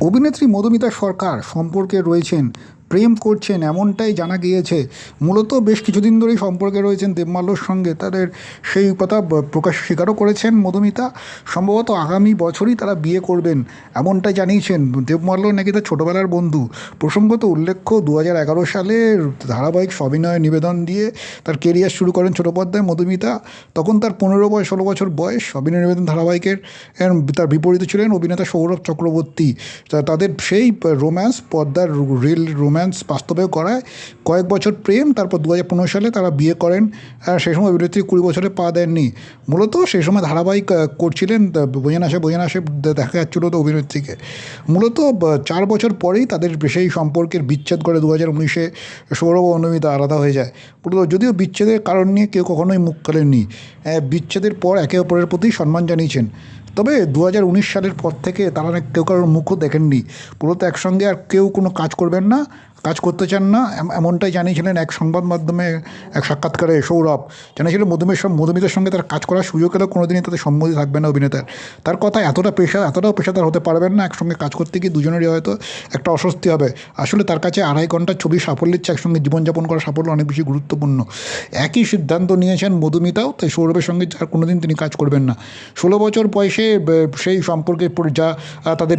অভিনেত্রী মধুমিতা সরকার সম্পর্কে রয়েছেন প্রেম করছেন এমনটাই জানা গিয়েছে। মূলত বেশ কিছুদিন ধরেই সম্পর্কে রয়েছেন দেবমাল্যর সঙ্গে। তাদের সেই কথা প্রকাশ স্বীকারও করেছেন মধুমিতা। সম্ভবত আগামী বছরই তারা বিয়ে করবেন, এমনটাই জানিয়েছেন দেবমাল্য নাকি তার ছোটোবেলার বন্ধু। প্রসঙ্গত উল্লেখ্য দু সালের ধারাবাহিক সবিনয় নিবেদন দিয়ে তার কেরিয়ার শুরু করেন ছোটো পর্দায় মধুমিতা। তখন তার পনেরো বয়স ষোলো বছর বয়স। অভিনয় নিবেদন ধারাবাহিকের তার বিপরীতে ছিলেন অভিনেতা সৌরভ চক্রবর্তী। তাদের সেই রোম্যান্স পর্দার রিল রোম্যান্স বাস্তবেও করায়। কয়েক বছর প্রেম, তারপর দু হাজার পনেরো সালে তারা বিয়ে করেন, আর সেই সময় অভিনেত্রী কুড়ি বছরে পা দেননি। মূলত সেই সময় ধারাবাহিক করছিলেন বোঝেন আসে বোঝেন আসে দেখা যাচ্ছিল তো অভিনেত্রীকে। মূলত চার বছর পরেই তাদের সেই সম্পর্কের বিচ্ছেদ করে দু হাজার উনিশে সৌরভ অনুমিতা আলাদা হয়ে যায়। পুরো যদিও বিচ্ছেদের কারণ নিয়ে কেউ কখনোই মুখ খোলেননি বিচ্ছেদের পর একে অপরের প্রতি সম্মান জানিয়েছেন। তবে দু হাজার উনিশ সালের পর থেকে তারা কেউ কারোর মুখও দেখেননি। মূলত একসঙ্গে আর কেউ কোনো কাজ করবেন না কাজ করতে চান না, এম- এমনটাই জানিয়েছিলেন এক সংবাদ মাধ্যমে এক সাক্ষাৎকারে সৌরভ। জানিয়েছিলেন মধুমের মধুমিতার সঙ্গে তার কাজ করার সুযোগ এলেও কোনোদিনই তাদের সম্মতি থাকবে না অভিনেতার। তার কথা এতটা পেশা, এতটাও পেশাদার হতে পারবেন না, একসঙ্গে কাজ করতে গিয়ে দুজনেরই হয়তো একটা অস্বস্তি হবে। আসলে তার কাছে আড়াই ঘণ্টার ছবি সাফল্যের চেয়ে একসঙ্গে জীবনযাপন করা সাফল্য অনেক বেশি গুরুত্বপূর্ণ। একই সিদ্ধান্ত নিয়েছেন মধুমিতাও, তাই সৌরভের সঙ্গে আর কোনোদিন তিনি কাজ করবেন না। ষোলো বছর বয়সে সেই সম্পর্কে পরি- যা তাদের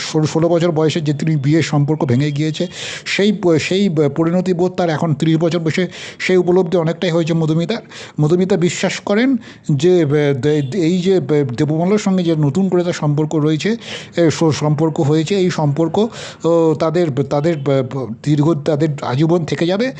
ষোলো বছর বয়সে যে তিনি বিয়ের সম্পর্ক ভেঙে গিয়েছে সেই সেই পরিণতিবোধ পরিণতি বোধ তার এখন তিরিশ বছর বসে সেই উপলব্ধি অনেকটাই হয়েছে মধুমিতার মধুমিতা বিশ্বাস করেন যে এই যে, ব- সঙ্গে যে নতুন করে তার সম্পর্ক রয়েছে সম্পর্ক হয়েছে, এই সম্পর্ক তাদের তাদের দীর্ঘ, তাদের আজীবন থেকে যাবে।